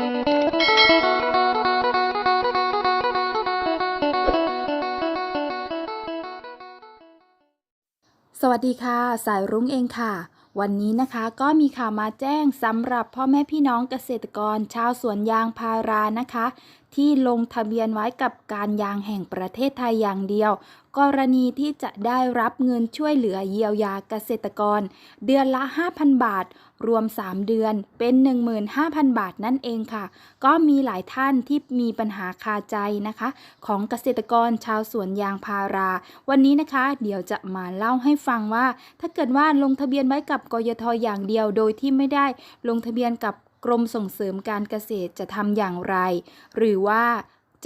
สวัสดีค่ะ สายรุ้งเองค่ะ วันนี้นะคะก็มีข่าวมาแจ้งสำหรับพ่อแม่พี่น้องเกษตรกรชาวสวนยางพารานะคะที่ลงทะเบียนไว้กับการยางแห่งประเทศไทยอย่างเดียว กรณีที่จะได้รับเงินช่วยเหลือเยียวยาเกษตรกร เดือนละ 5,000 บาท รวม 3 เดือนเป็น 15,000 บาทนั่นเองค่ะ ก็มีหลายท่านที่มีปัญหาคาใจนะคะ ของเกษตรกรชาวสวนยางพารา วันนี้นะคะ เดี๋ยวจะมาเล่าให้ฟังว่า ถ้าเกิดว่าลงทะเบียนไว้กับกยทอย่างเดียวโดยที่ไม่ได้ลงทะเบียนกับ กรมส่งเสริมการเกษตรจะทำอย่างไร หรือว่า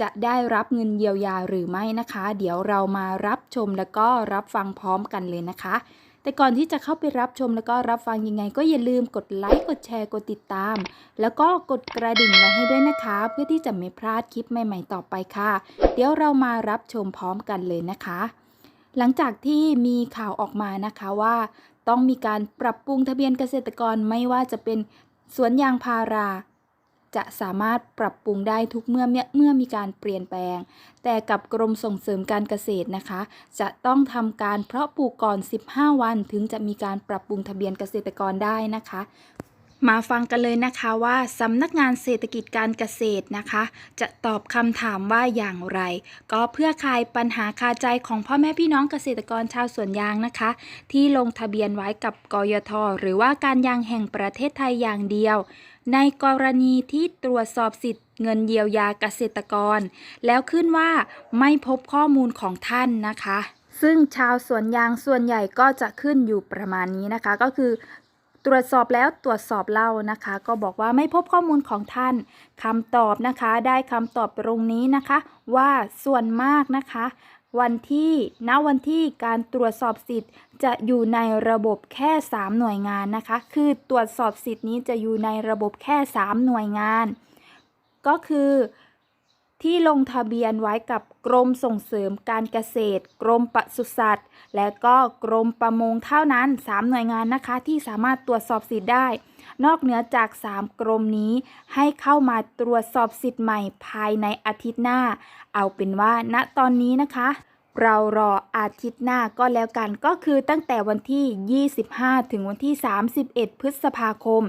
จะได้รับเงินเยียวยาหรือไม่นะคะ เดี๋ยวเรามารับชมแล้วก็รับฟังพร้อมกันเลยนะคะ แต่ก่อนที่จะเข้าไปรับชมแล้วก็รับฟังยังไง ก็อย่าลืมกดไลค์กดแชร์กดติดตาม แล้วก็กดกระดิ่งไว้ให้ด้วยนะคะ เพื่อที่จะไม่พลาดคลิปใหม่ ๆ ต่อไปค่ะ เดี๋ยวเรามารับชมพร้อมกันเลยนะคะ หลังจากที่มีข่าวออกมานะคะว่า ต้องมีการปรับปรุงทะเบียนเกษตรกรไม่ว่าจะเป็น สวนยางพารา จะสามารถปรับปรุงได้ทุกเมื่อเมื่อมีการเปลี่ยนแปลง แต่กับกรมส่งเสริมการเกษตรนะคะ จะต้องทำการเพาะปลูกก่อน 15 วันถึงจะมีการปรับปรุงทะเบียนเกษตรกรได้นะคะ มาฟังกันเลยนะคะว่าสำนักงานเศรษฐกิจการเกษตรนะคะ จะตอบคำถามว่าอย่างไร ก็เพื่อคลายปัญหาคาใจของพ่อแม่พี่น้องเกษตรกรชาวสวนยางนะคะ ที่ลงทะเบียนไว้กับกยท หรือว่าการยางแห่งประเทศไทยอย่างเดียว ในกรณีที่ตรวจสอบสิทธิ์เงินเยียวยาเกษตรกร แล้วขึ้นว่าไม่พบข้อมูลของท่านนะคะซึ่งชาวสวนยางส่วนใหญ่ก็จะขึ้นอยู่ประมาณนี้นะคะ ก็คือ ตรวจสอบแล้วตรวจสอบเล่านะคะ ก็บอกว่าไม่พบข้อมูลของท่านคำตอบนะคะ ได้คำตอบตรงนี้นะคะ ว่าส่วนมากนะคะ วันที่ณวันที่การตรวจสอบสิทธิ์ จะอยู่ในระบบแค่ 3 หน่วยงานนะคะ คือตรวจสอบสิทธิ์นี้จะอยู่ในระบบแค่ 3 หน่วยงาน ก็คือ ที่ลงทะเบียนไว้กับกรมส่งเสริมการเกษตร กรมปศุสัตว์ และก็กรมประมงเท่านั้น 3 หน่วยงานนะคะที่สามารถตรวจสอบสิทธิ์ได้ นอกเหนือจาก 3 กรมนี้ ให้เข้ามาตรวจสอบสิทธิ์ใหม่ภายในอาทิตย์หน้า เอาเป็นว่าณตอนนี้นะคะเรารออาทิตย์หน้าก็แล้วกันก็คือตั้งแต่วันที่ 25 ถึงวันที่ 31 พฤษภาคม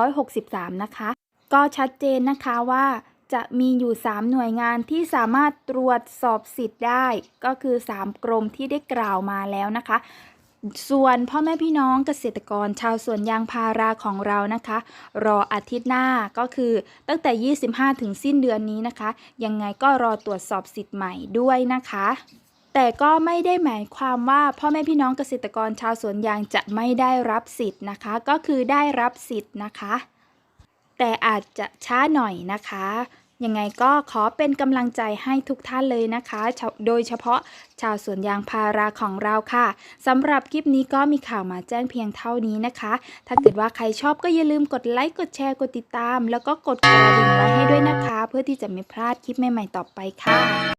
2563 นะคะ ก็ชัดเจนนะคะว่า จะมีอยู่ 3 หน่วยงานที่สามารถตรวจสอบสิทธิ์ได้ ก็คือ 3 กรมที่ได้กล่าวมาแล้วนะคะ ส่วนพ่อแม่พี่น้องเกษตรกรชาวสวนยางพาราของเรานะคะ รออาทิตย์หน้าก็คือตั้งแต่ 25 ถึงสิ้นเดือนนี้นะคะ ยังไงก็รอตรวจสอบสิทธิ์ใหม่ด้วยนะคะแต่ก็ไม่ได้หมายความว่าพ่อแม่พี่น้องเกษตรกรชาวสวนยางจะไม่ได้รับสิทธิ์นะคะ ก็คือได้รับสิทธิ์นะคะ แต่อาจจะช้าหน่อยนะคะ ยังไงก็ขอเป็นกำลังใจให้ทุกท่านเลยนะคะ โดยเฉพาะชาวสวนยางพาราของเราค่ะสำหรับคลิปนี้ก็มีข่าวมาแจ้งเพียงเท่านี้นะคะ ถ้าเกิดว่าใครชอบก็อย่าลืมกดไลค์กดแชร์กดติดตาม แล้วก็กดกระดิ่งไว้ให้ด้วยนะคะ เพื่อที่จะไม่พลาดคลิปใหม่ๆต่อไปค่ะ